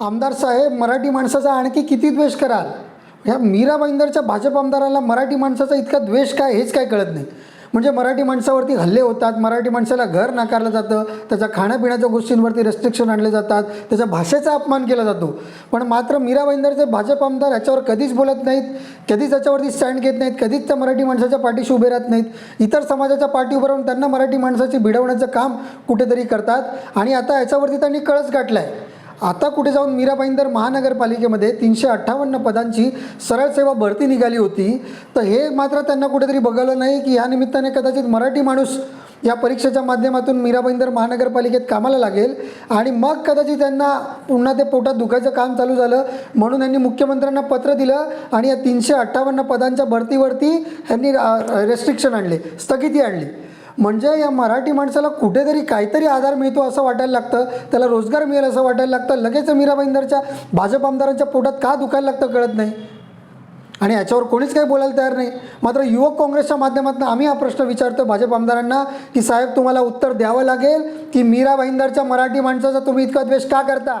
आमदार साहेब मराठी माणसाचा आणखी किती द्वेष कराल? ह्या मीरा भाईंदरच्या भाजप आमदाराला मराठी माणसाचा इतका द्वेष काय हेच काय कळत नाही. म्हणजे मराठी माणसावरती हल्ले होतात मराठी माणसाला घर नाकारलं जातं त्याच्या खाण्यापिण्याच्या गोष्टींवरती रेस्ट्रिक्शन आणले जातात त्याच्या भाषेचा अपमान केला जातो. पण मात्र मीरा भाईंदरचे भाजप आमदार याच्यावर कधीच बोलत नाहीत कधीच त्याच्यावरती स्टँड घेत नाहीत कधीच त्या मराठी माणसाच्या पाठीशी उभे राहत नाहीत. इतर समाजाच्या पाठी उभं राहून त्यांना मराठी माणसाची भिडवण्याचं काम कुठेतरी करतात आणि आता याच्यावरती त्यांनी कळस गाठला आहे आता कुठे जाऊन मीराबाईंदर महानगरपालिकेमध्ये तीनशे अठ्ठावन्न पदांची सरळ सेवा भरती निघाली होती तर हे मात्र त्यांना कुठेतरी बघावलं नाही की ह्या निमित्ताने कदाचित मराठी माणूस या परीक्षेच्या माध्यमातून मीराबाईंदर महानगरपालिकेत कामाला लागेल आणि मग कदाचित त्यांना पुन्हा ते पोटात दुखायचं काम चालू झालं म्हणून यांनी मुख्यमंत्र्यांना पत्र दिलं आणि या तीनशे अठ्ठावन्न पदांच्या भरतीवरती यांनी रेस्ट्रिक्शन आणले स्थगिती आणली. म्हणजे या मराठी माणसाला कुठेतरी काहीतरी आधार मिळतो असं वाटायला लागतं त्याला रोजगार मिळेल असं वाटायला लागतं लगेच मीरा भाईंदरच्या भाजप आमदारांच्या पोटात का दुखायला लागतं कळत नाही. आणि याच्यावर कोणीच काही बोलायला तयार नाही. मात्र युवक काँग्रेसच्या माध्यमातून आम्ही हा प्रश्न विचारतो भाजप आमदारांना की साहेब तुम्हाला उत्तर द्यावं लागेल की मीरा भाईंदरच्या मराठी माणसाचा तुम्ही इतका द्वेष का करता?